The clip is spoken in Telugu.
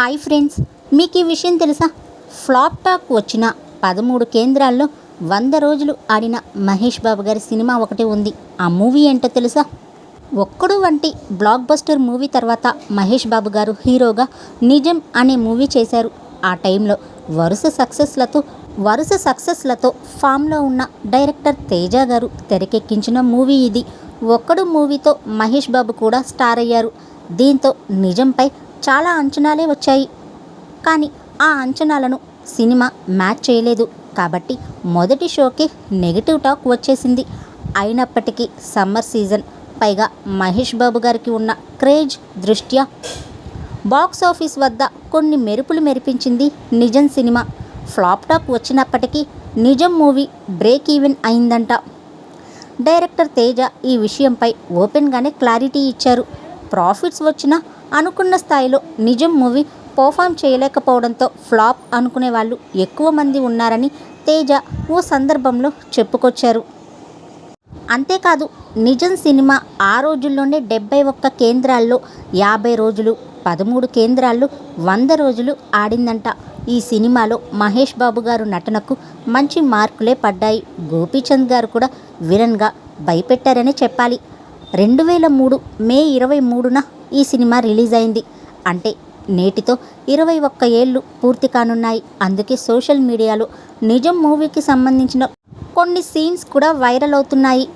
హాయ్ ఫ్రెండ్స్ మీకు ఈ విషయం తెలుసా? ఫ్లాప్ టాక్ వచ్చిన పదమూడు కేంద్రాల్లో వంద రోజులు ఆడిన మహేష్ బాబు గారి సినిమా ఒకటి ఉంది. ఆ మూవీ ఏంటో తెలుసా? ఒక్కడు వంటి బ్లాక్ బస్టర్ మూవీ తర్వాత మహేష్ బాబు గారు హీరోగా నిజం అనే మూవీ చేశారు. ఆ టైంలో వరుస సక్సెస్లతో వరుస సక్సెస్లతో ఫామ్లో ఉన్న డైరెక్టర్ తేజ గారు తెరకెక్కించిన మూవీ ఇది. ఒక్కడు మూవీతో మహేష్ బాబు కూడా స్టార్ అయ్యారు. దీంతో నిజంపై చాలా అంచనాలే వచ్చాయి. కానీ ఆ అంచనాలను సినిమా మ్యాచ్ చేయలేదు. కాబట్టి మొదటి షోకి నెగిటివ్ టాక్ వచ్చేసింది. అయినప్పటికీ సమ్మర్ సీజన్ పైగా మహేష్ బాబు గారికి ఉన్న క్రేజ్ దృష్ట్యా బాక్స్ ఆఫీస్ వద్ద కొన్ని మెరుపులు మెరిపించింది నిజం సినిమా. ఫ్లాప్ టాక్ వచ్చినప్పటికీ నిజం మూవీ బ్రేక్ ఈవెన్ అయిందంట. డైరెక్టర్ తేజ ఈ విషయంపై ఓపెన్గానే క్లారిటీ ఇచ్చారు. ప్రాఫిట్స్ వచ్చినా అనుకున్న స్థాయిలో నిజం మూవీ పర్ఫామ్ చేయలేకపోవడంతో ఫ్లాప్ అనుకునే వాళ్ళు ఎక్కువ మంది ఉన్నారని తేజ ఓ సందర్భంలో చెప్పుకొచ్చారు. అంతేకాదు నిజం సినిమా ఆ రోజుల్లోనే డెబ్బై ఒక్క కేంద్రాల్లో యాభై రోజులు పదమూడు కేంద్రాల్లో వంద రోజులు ఆడిందంట. ఈ సినిమాలో మహేష్ బాబు గారు నటనకు మంచి మార్కులే పడ్డాయి. గోపీచంద్ గారు కూడా విలన్గా భయపెట్టారనే చెప్పాలి. రెండు వేల మూడు మే ఇరవై మూడున ఈ సినిమా రిలీజ్ అయింది. అంటే నేటితో ఇరవై ఒక్క ఏళ్ళు పూర్తి కానున్నాయి. అందుకే సోషల్ మీడియాలో నిజం మూవీకి సంబంధించిన కొన్ని సీన్స్ కూడా వైరల్ అవుతున్నాయి.